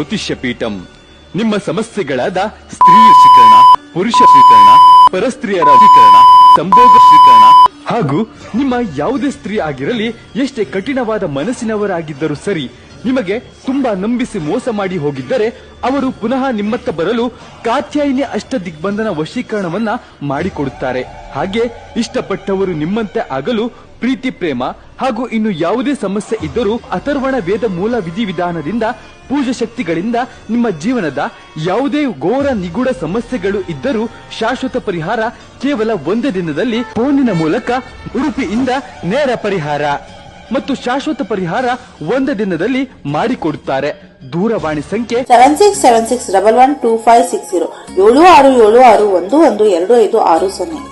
ಜ್ಯೋತಿಷ್ಯ ಪೀಠಂ. ನಿಮ್ಮ ಸಮಸ್ಯೆಗಳಾದ ಸ್ತ್ರೀ ಶಿಕರಣ ಪುರುಷ ಶಿಕರಣ ಪರಸ್ತ್ರೀಯರ ಶಿಕರಣ ಸಂಭೋಗ ಶಿಕರಣ ಹಾಗೂ ನಿಮ್ಮ ಯಾವುದೇ ಸ್ತ್ರೀ ಆಗಿರಲಿ, ಎಷ್ಟೇ ಕಠಿಣವಾದ ಮನಸ್ಸಿನವರಾಗಿದ್ದರೂ ಸರಿ ನಿಮಗೆ ತುಂಬಾ ನಂಬಿಸಿ ಮೋಸ ಮಾಡಿ ಹೋಗಿದ್ದರೆ ಅವರು ಪುನಃ ನಿಮ್ಮತ್ತ ಬರಲು ಕಾತ್ಯಾಯಿನಿ ಅಷ್ಟ ದಿಗ್ಬಂಧನ ವಶೀಕರಣವನ್ನ ಮಾಡಿಕೊಡುತ್ತಾರೆ. ಹಾಗೆ ಇಷ್ಟಪಟ್ಟವರು ನಿಮ್ಮಂತೆ ಆಗಲು ಪ್ರೀತಿ, ಪ್ರೇಮ ಹಾಗೂ ಇನ್ನು ಯಾವುದೇ ಸಮಸ್ಯೆ ಇದ್ದರೂ ಅಥರ್ವಣ ವೇದ ಮೂಲ ವಿಧಿವಿಧಾನದಿಂದ ಪೂಜಾ ಶಕ್ತಿಗಳಿಂದ ನಿಮ್ಮ ಜೀವನದ ಯಾವುದೇ ಘೋರ ನಿಗೂಢ ಸಮಸ್ಯೆಗಳು ಇದ್ದರೂ ಶಾಶ್ವತ ಪರಿಹಾರ ಕೇವಲ ಒಂದೇ ದಿನದಲ್ಲಿ ಫೋನಿನ ಮೂಲಕ ಉಡುಪಿಯಿಂದ ನೇರ ಪರಿಹಾರ. ಮತ್ತು ಶಾಶ್ವತ ಪರಿಹಾರ ಒಂದು ದಿನದಲ್ಲಿ ಮಾಡಿಕೊಡುತ್ತಾರೆ. ದೂರವಾಣಿ ಸಂಖ್ಯೆ seven six seven six double one two five six zero ಏಳು ಆರು ಏಳು ಆರು ಒಂದು ಒಂದು ಎರಡು ಐದು ಆರು ಸೊನ್ನೆ.